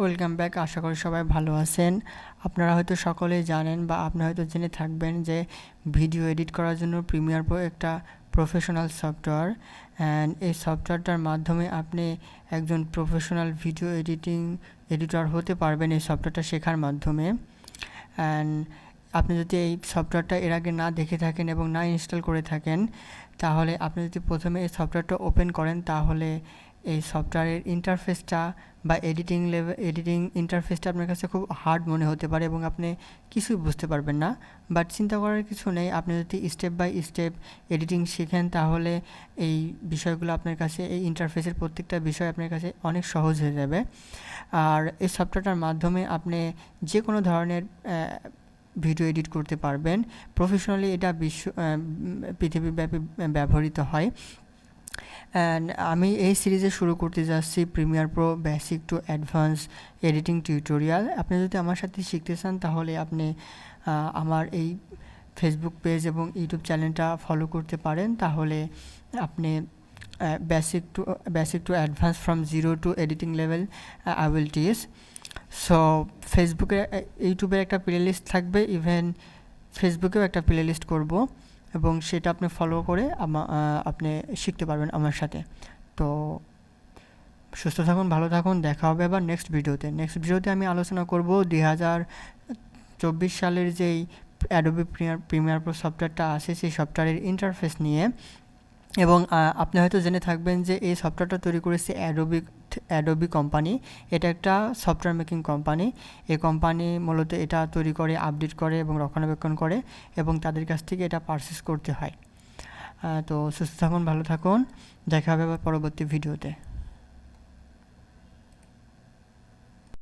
Welcome back আশা করি সবাই ভালো আছেন। আপনারা হয়তো সকলেই জানেন বা আপনারা হয়তো জেনে থাকবেন যে ভিডিও এডিট করার জন্য প্রিমিয়ার প্রো একটা প্রফেশনাল সফটওয়্যার অ্যান্ড এই সফটওয়্যারটার মাধ্যমে আপনি একজন প্রফেশনাল ভিডিও এডিটিং এডিটর হতে পারবেন এই সফটওয়্যারটা শেখার মাধ্যমে। অ্যান্ড আপনি যদি এই সফটওয়্যারটা এর আগে না দেখে থাকেন এবং না ইনস্টল করে থাকেন, তাহলে আপনি যদি প্রথমে এই সফটওয়্যারটা ওপেন করেন, তাহলে এই সফটওয়্যারের ইন্টারফেসটা বা এডিটিং লেভেল এডিটিং ইন্টারফেসটা আপনার কাছে খুব হার্ড মনে হতে পারে এবং আপনি কিছুই বুঝতে পারবেন না। বাট চিন্তা করার কিছু নেই, আপনি যদি স্টেপ বাই স্টেপ এডিটিং শেখেন, তাহলে এই বিষয়গুলো আপনার কাছে, এই ইন্টারফেসের প্রত্যেকটা বিষয় আপনার কাছে অনেক সহজ হয়ে যাবে। আর এই সফটওয়্যারটার মাধ্যমে আপনি যে কোনো ধরনের ভিডিও এডিট করতে পারবেন। প্রফেশনালি এটা বিশ্ব পৃথিবীব্যাপী ব্যবহৃত হয়। অ্যান্ড আমি এই সিরিজে শুরু করতে যাচ্ছি premiere pro basic to advance editing tutorial আপনি যদি আমার সাথে শিখতে চান, তাহলে আপনি আমার এই ফেসবুক পেজ এবং ইউটিউব চ্যানেলটা ফলো করতে পারেন। তাহলে আপনি basic to basic to advance from zero to editing level I will teach so ফেসবুকে ইউটিউবের একটা প্লে লিস্ট থাকবে। ইভেন ফেসবুকেও একটা প্লে লিস্ট করব। এবং সেটা আপনি ফলো করে আপনি শিখতে পারবেন আমার সাথে। তো সুস্থ থাকুন, ভালো থাকুন, দেখা হবে আবার নেক্সট ভিডিওতে নেক্সট ভিডিওতে আমি আলোচনা করব দুই হাজার চব্বিশ সালের যেই অ্যাডোবি প্রিমিয়ার প্রিমিয়ার প্রো সফটওয়্যারটা আছে, সেই সফটওয়্যারের ইন্টারফেস নিয়ে। এবং আপনি হয়তো জেনে থাকবেন যে এই সফটওয়্যারটা তৈরি করেছে অ্যাডোবি অ্যাডোবি কোম্পানি এটা একটা সফটওয়্যার মেকিং কোম্পানি এই কোম্পানি মূলত এটা তৈরি করে আপডেট করে এবং রক্ষণাবেক্ষণ করে এবং তাদের কাছ থেকে এটা পারচেস করতে হয়। তো সুস্থ থাকুন, ভালো থাকুন। দেখা হবে পরবর্তী ভিডিওতে